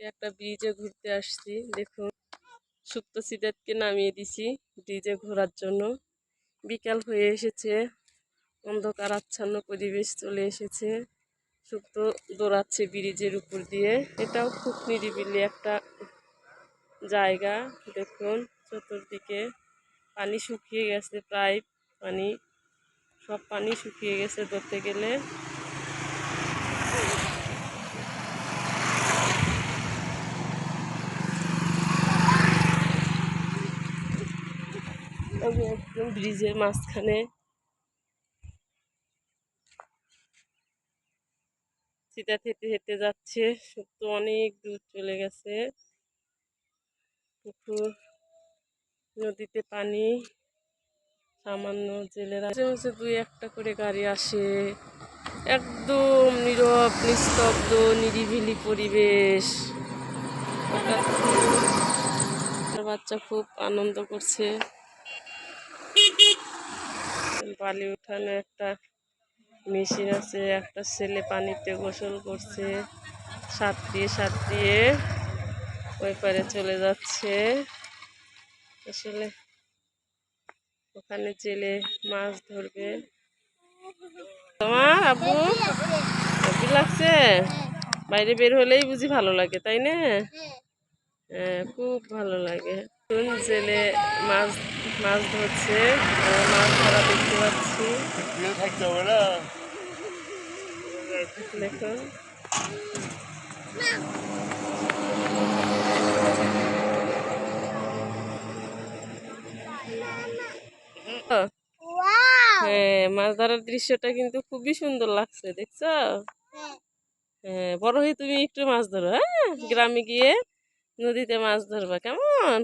একটা ব্রিজে ঘুরতে আসছি। দেখুন, সুপ্ত সিদ্ধার্থকে নামিয়ে দিছি ব্রিজে ঘোরার জন্য। বিকাল হয়ে এসেছে অন্ধকার আচ্ছন্ন পরিবেশ চলে এসেছে। সুপ্ত দৌড়াচ্ছে ব্রিজের উপর দিয়ে। এটাও খুব নিরিবিলি একটা জায়গা। দেখুন, চতুর্দিকে পানি শুকিয়ে গেছে, প্রায় পানি, সব পানি শুকিয়ে গেছে ধরতে গেলে। আমি একদম ব্রিজের মাঝখানে। সিটা হেঁটে হেঁটে যাচ্ছে তো অনেক দূর চলে গেছে। পুকুর, নদীতে পানি, সামান্য জেলেরা। মাঝে দুই একটা করে গাড়ি আসে। একদম নীরব, নিস্তব্ধ, নিরিবিলি পরিবেশ। বাচ্চা খুব আনন্দ করছে। বালি উঠানো একটা মেশিন আছে, একটা ছেলে পানিতে গোসল করছে, সাত দিয়ে সাত দিয়ে ওই পারে চলে যাচ্ছে। আসলে ওখানে জেলে মাছ ধরবে। তোমার আব্বু? আব্বু লাগছে? বাইরে বের হলেই বুঝি ভালো লাগে, তাই না? হ্যাঁ খুব ভালো লাগে। জেলে মাছ মাছ ধরছে মাছ ধরা দেখতে পাচ্ছি। দেখুন। হ্যাঁ মাছ ধরার দৃশ্যটা কিন্তু খুবই সুন্দর লাগছে দেখছ? হ্যাঁ বড় হয়ে তুমি একটু মাছ ধরো হ্যাঁ? গ্রামে গিয়ে নদীতে মাছ ধরবা কেমন?